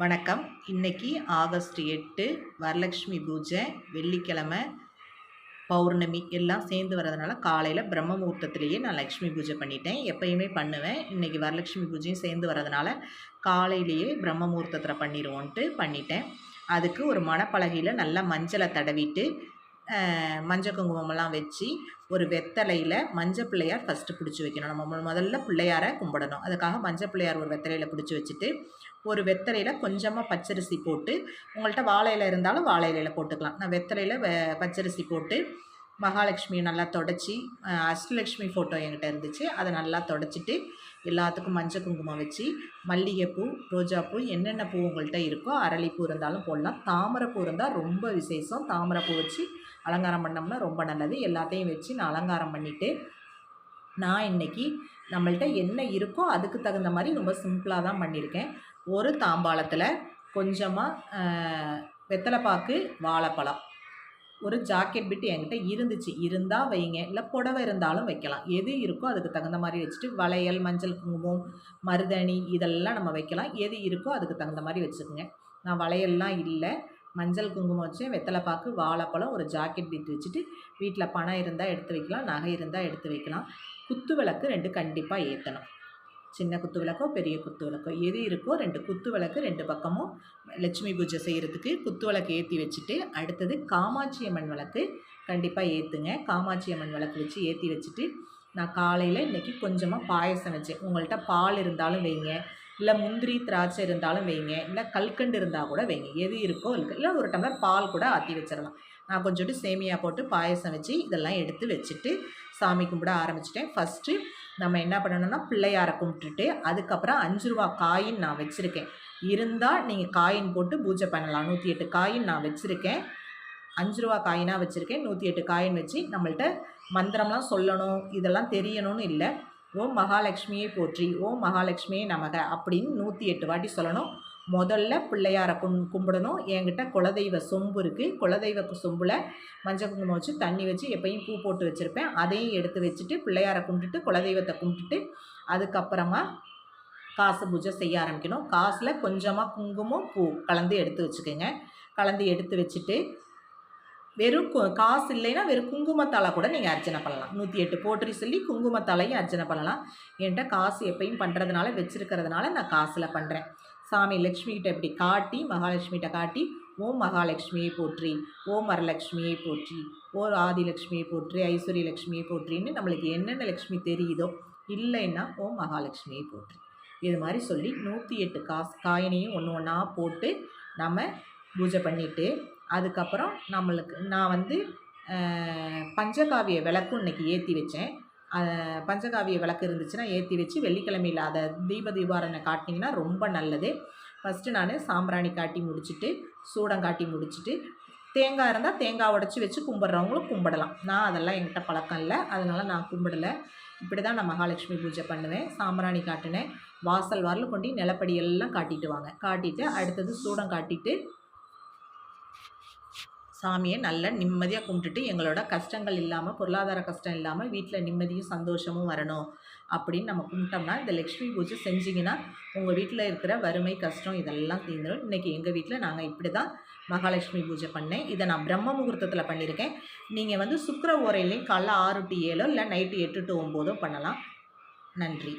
வணக்கம். இன்னைக்கு ஆகஸ்ட் எட்டு வரலட்சுமி பூஜை வெள்ளிக்கிழமை பௌர்ணமி எல்லாம் சேர்ந்து வரதுனால காலையில் பிரம்ம முகூர்த்தத்துலேயே நான் லக்ஷ்மி பூஜை பண்ணிட்டேன். எப்பயுமே பண்ணுவேன். இன்றைக்கி வரலட்சுமி பூஜையும் சேர்ந்து வரதுனால காலையிலேயே பிரம்ம முகூர்த்தத்தில் பண்ணிடுவோன்ட்டு பண்ணிட்டேன். அதுக்கு ஒரு மணப்பலகையில் நல்லா மஞ்சளை தடவிட்டு மஞ்சள் குங்குமம்லாம் வச்சு ஒரு வெத்தலையில் மஞ்சள் பிள்ளையார் ஃபஸ்ட்டு பிடிச்சி வைக்கணும். நம்ம முதல்ல பிள்ளையாரை கும்பிடணும். அதுக்காக மஞ்சள் பிள்ளையார் ஒரு வெத்தலையில் பிடிச்சி வச்சுட்டு ஒரு வெத்தலையில் கொஞ்சமாக பச்சரிசி போட்டு உங்கள்கிட்ட வாழை இலை இருந்தாலும் வாழை இலையில் போட்டுக்கலாம். நான் வெத்தலையில் வ பச்சரிசி போட்டு மகாலட்சுமியை நல்லா தொடச்சி அஷ்டலக்ஷ்மி ஃபோட்டோ என்கிட்ட இருந்துச்சு. அதை நல்லா தொடச்சிட்டு எல்லாத்துக்கும் மஞ்சள் குங்குமம் வச்சு மல்லிகைப்பூ ரோஜாப்பூ என்னென்ன பூ உங்கள்கிட்ட இருக்கோ அரளிப்பூ இருந்தாலும் போடலாம். தாமரைப்பூ இருந்தால் ரொம்ப விசேஷம். தாமரைப்பூ வச்சு அலங்காரம் பண்ணோம்னா ரொம்ப நல்லது. எல்லாத்தையும் வச்சு நான் அலங்காரம் பண்ணிவிட்டு நான் இன்றைக்கி நம்மள்கிட்ட என்ன இருக்கோ அதுக்கு தகுந்த மாதிரி ரொம்ப சிம்பிளாக தான் பண்ணியிருக்கேன். ஒரு தாம்பாளத்தில் கொஞ்சமாக வெத்தலைப்பாக்கு வாழைப்பழம். ஒரு ஜாக்கெட் பிட்டு என்கிட்ட இருந்துச்சு. இருந்தால் வைங்க. இல்லை புடவை இருந்தாலும் வைக்கலாம். எது இருக்கோ அதுக்கு தகுந்த மாதிரி வச்சுட்டு வளையல் மஞ்சள் குங்குமம் மருதணி இதெல்லாம் நம்ம வைக்கலாம். எது இருக்கோ அதுக்கு தகுந்த மாதிரி வச்சுக்கோங்க. நான் வளையல்லாம் இல்லை. மஞ்சள் குங்குமம் வச்சேன். வெத்தலைப்பாக்கு வாழைப்பழம் ஒரு ஜாக்கெட் பிட்டு வச்சுட்டு வீட்டில் பணம் இருந்தால் எடுத்து வைக்கலாம். நகை இருந்தால் எடுத்து வைக்கலாம். குத்து விளக்கு ரெண்டு கண்டிப்பாக ஏற்றணும் சின்ன குத்து விளக்கோ பெரிய குத்து விளக்கோ. எது இருக்கோ ரெண்டு குத்து விளக்கு ரெண்டு பக்கமும் லட்சுமி பூஜை செய்கிறதுக்கு குத்து விளக்கு ஏற்றி வச்சுட்டு அடுத்தது காமாட்சி அம்மன் விளக்கு கண்டிப்பாக ஏற்றுங்க காமாட்சி அம்மன் விளக்கு வச்சு ஏற்றி வச்சுட்டு நான் காலையில் இன்றைக்கி கொஞ்சமாக பாயசம் வச்சேன். உங்கள்கிட்ட பால் இருந்தாலும் வைங்க. இல்லை முந்திரி திராட்சை இருந்தாலும் வைங்க. இல்லை கல்கண்டு இருந்தால் கூட வைங்க. எது இருக்கோ இருக்குது இல்லை ஒரு டம்ளர் பால் கூட ஆற்றி வச்சிடலாம். நான் கொஞ்சோண்டு சேமியா போட்டு பாயசம் வச்சு இதெல்லாம் எடுத்து வச்சுட்டு சாமி கும்பிட ஆரம்பிச்சிட்டேன். ஃபஸ்ட்டு நம்ம என்ன பண்ணணும்னா பிள்ளையாரை கும்பிட்டுட்டு அதுக்கப்புறம் அஞ்சு ரூபா காயின் நான் வச்சுருக்கேன். இருந்தால் நீங்கள் காயின் போட்டு பூஜை பண்ணலாம். நூற்றி எட்டு காயின் நான் வச்சுருக்கேன். அஞ்சு ரூபா காயினாக வச்சுருக்கேன். நூற்றி எட்டு காயின் வச்சு நம்மள்ட்ட மந்திரம்லாம் சொல்லணும். இதெல்லாம் தெரியணும்னு இல்லை. ஓம் மகாலட்சுமியை போற்றி ஓம் மகாலட்சுமியே நமக அப்படின்னு நூற்றி எட்டு வாட்டி சொல்லணும். முதல்ல பிள்ளையாரை கும் கும்பிடணும். என்கிட்ட குலதெய்வ சொம்பு இருக்குது குலதெய்வ சொம்பில் மஞ்சள் குங்குமம் வச்சு தண்ணி வச்சு எப்பயும் பூ போட்டு வச்சுருப்பேன். அதையும் எடுத்து வச்சுட்டு பிள்ளையாரை கும்பிட்டுட்டு குலதெய்வத்தை கும்பிட்டுட்டு அதுக்கப்புறமா காசு பூஜை செய்ய ஆரம்பிக்கணும். காசில் கொஞ்சமாக குங்குமம் பூ கலந்து எடுத்து வச்சுக்கோங்க. கலந்து எடுத்து வச்சுட்டு வெறும் காசு இல்லைன்னா வெறும் குங்குமத்தாலை கூட நீங்கள் அர்ச்சனை பண்ணலாம். நூற்றி எட்டு போற்றி சொல்லி குங்குமத்தாலையும் அர்ச்சனை பண்ணலாம். என்கிட்ட காசு எப்பயும் பண்ணுறதுனால வச்சுருக்கிறதுனால நான் காசில் பண்ணுறேன் சாமி லக்ஷ்மிகிட்ட இப்படி காட்டி மகாலட்சுமிகிட்ட காட்டி ஓம் மகாலட்சுமியை போற்றி ஓம் வரலட்சுமியை போற்றி ஓ ஆதிலட்சுமியை போற்றி ஐஸ்வர்ய லட்சுமியை போற்றின்னு நம்மளுக்கு என்னென்ன லக்ஷ்மி தெரியுதோ இல்லைன்னா ஓம் மகாலட்சுமியை போற்றி. இது மாதிரி சொல்லி நூற்றி எட்டு காசு காயினையும் ஒன்று ஒன்றா போட்டு நம்ம பூஜை பண்ணிவிட்டு அதுக்கப்புறம் நம்மளுக்கு நான் வந்து பஞ்சகாவிய விளக்கும் இன்றைக்கி ஏற்றி வச்சேன். பஞ்சகாவிய விளக்கு இருந்துச்சுன்னா ஏற்றி வச்சு வெள்ளிக்கிழமையில் அதை தீப தீபாரணை காட்டினீங்கன்னா ரொம்ப நல்லது. ஃபஸ்ட்டு நான் சாம்பிராணி காட்டி முடிச்சுட்டு சூடம் காட்டி முடிச்சுட்டு தேங்காய் இருந்தால் தேங்காய் உடச்சி வச்சு கும்பிட்றவங்களும் கும்பிடலாம். நான் அதெல்லாம் என்கிட்ட பழக்கம் இல்லை. அதனால் நான் கும்பிடலை. இப்படி தான் நான் மகாலட்சுமி பூஜை பண்ணுவேன். சாம்பிராணி காட்டினேன். வாசல் வரல கொண்டு நிலப்படியெல்லாம் காட்டிட்டு வாங்க. காட்டிட்டு அடுத்தது சூடம் காட்டிட்டு சாமியை நல்லா நிம்மதியாக கும்பிட்டுட்டு எங்களோட கஷ்டங்கள் இல்லாமல் பொருளாதார கஷ்டம் இல்லாமல் வீட்டில் நிம்மதியும் சந்தோஷமும் வரணும் அப்படின்னு நம்ம கும்பிட்டோம்னா இந்த லக்ஷ்மி பூஜை செஞ்சிங்கன்னா உங்கள் வீட்டில் இருக்கிற வறுமை கஷ்டம் இதெல்லாம் தீர்ந்துடும் இன்றைக்கி எங்கள் வீட்டில் நாங்கள் இப்படி தான் மகாலட்சுமி பூஜை பண்ணேன். இதை நான் பிரம்ம முகூர்த்தத்தில் பண்ணியிருக்கேன். நீங்கள் வந்து சுக்கர ஓரையிலையும் காலைல ஆறு டு ஏழோ இல்லை நைட்டு எட்டு டு ஒம்போதோ பண்ணலாம். நன்றி.